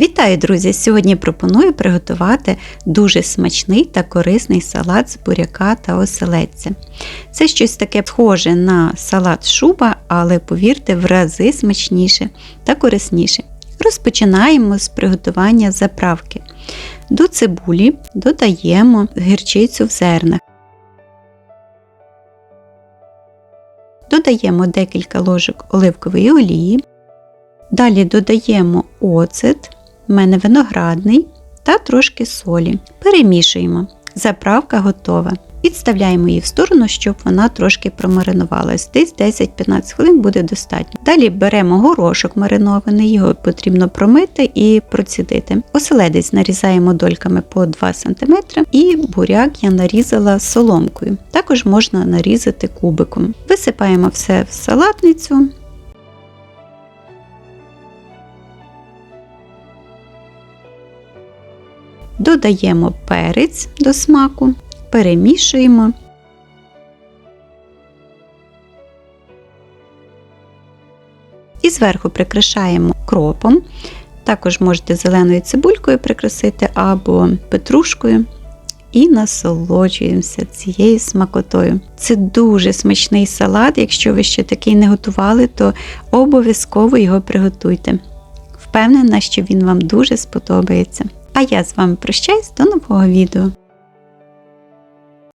Вітаю, друзі! Сьогодні пропоную приготувати дуже смачний та корисний салат з буряка та оселедця. Це щось таке схоже на салат шуба, але повірте, в рази смачніше та корисніше. Розпочинаємо з приготування заправки. До цибулі додаємо гірчицю в зернах. Додаємо декілька ложок оливкової олії. Далі додаємо оцет, в мене виноградний та трошки солі. Перемішуємо. Заправка готова. Відставляємо її в сторону, щоб вона трошки промаринувалась. Десь 10-15 хвилин буде достатньо. Далі беремо горошок маринований, його потрібно промити і процідити. Оселедець нарізаємо дольками по 2 см і буряк я нарізала соломкою. Також можна нарізати кубиком. Висипаємо все в салатницю. Додаємо перець до смаку, перемішуємо. І зверху прикрашаємо кропом. Також можете зеленою цибулькою прикрасити або петрушкою. І насолоджуємося цією смакотою. Це дуже смачний салат. Якщо ви ще такий не готували, то обов'язково його приготуйте. Впевнена, що він вам дуже сподобається. А я з вами прощаюсь до нового відео.